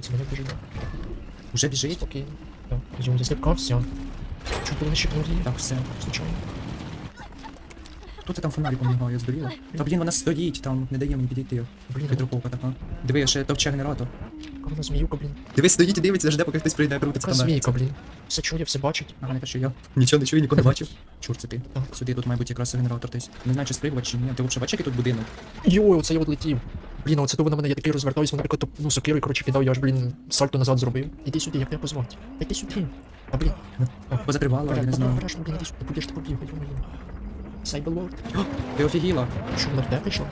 Це мене біжить. Уже біжить? Спокійно. Так, йому засліпка, все. Чому було щепнули? Так, все. Случайно. Хто це там фонариком мігає, здуріла? Та блін, вона стоїть там, не дає мені підійти. Блін, Підруковка така. Диви, ще товче генератор. вона зміюка, блін. Диви, стоїть і дивиться, жде, поки хтось прийде, крутиться Така там. змійка, блін. Все чує, все бачить. Ага, не кажу я. Нічого не чую, нікого не бачив. Чур це ти. Так. Сюди тут має бути якраз генератор десь. Не знаю, чи спригувати, чи ні. Ти взагалі бачиш, який тут будинок? Йой, оце я відлетів. Блін, оце то вона мене, я такий розвертаюся, вона наприклад, ну, сокирою, коротше, кидав, я аж, блін, сальто назад зробив. Іди сюди, як тебе позвати? Та йди сюди. А, блін. Позакривала, я не знаю. Обережно, блін, іди сюди, будеш ти побігати, йо-моє. Сайбелорд. Ти офігіла? Що, вона в тебе прийшла?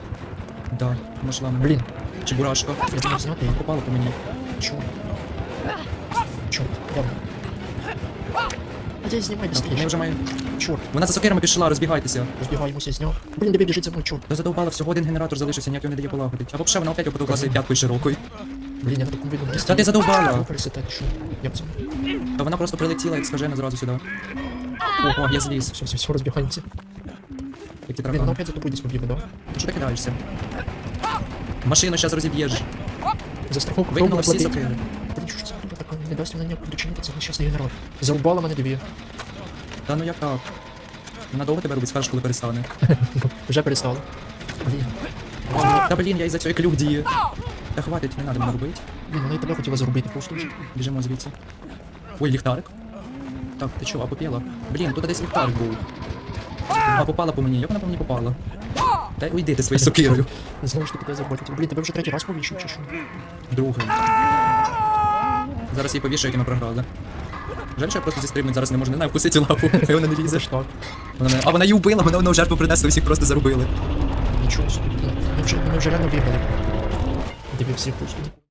Да, нашла мене. Блін, Чебурашка. я думав знати. Попала по мені. Чё? Чё? Ладно. А я знімай Так, я быстрее. вже маю. Чорт, Вона за сокирами пішла, розбігайтеся. розбігаємося з нього. Блін, диви, біжить за мною, чорт. Та задовбала, всього один генератор залишився, ніяк його не дає полагодити. Або ще вона опять опитувала своєю п'яткою широкою. Блін, я на такому виду. Та ти задовбала! Що? Як це? Та вона просто прилетіла, як скажена зразу сюди. Ого, я зліз. Все, все, все, розбігаємося. Як ті Блін, вона таракани. опять за тобою десь да? Ти що ти кидаєшся? Машину зараз розіб'єш. За страховку Викинула всі сокири. Що це хуйня? Не дасть вона ніяк дочинити цей нещасний генерал. Зарубала мене дві. Та ну як так? Вона довго тебе робить, скажеш, коли перестане. Вже перестала. Блін, Та блін, я із-за цього клюк діє. Та хватить, не треба мене робити. блін, вона і тебе хотіла зарубити просто вже. Біжимо звідси. Ой, ліхтарик. Так, ти чого, попіла? Блін, тут десь ліхтарик був. А попала по мені, як вона по мені попала? Та уйди ти своєю сокирою. Знову ж таки тебе зарубати. Блін, тебе вже третій раз повішив, чи що? Другий. Зараз її повішу, як ми програли. Жаль, що я просто зістрибнуть, зараз не можу, не знаю, вкусити лапу, хай вона не лізе. так. Вона мене... А вона її вбила, вона вона в жертву принесла, всіх просто зарубили. Нічого собі. Ми вже, ми вже рано бігали. Диви всіх просто.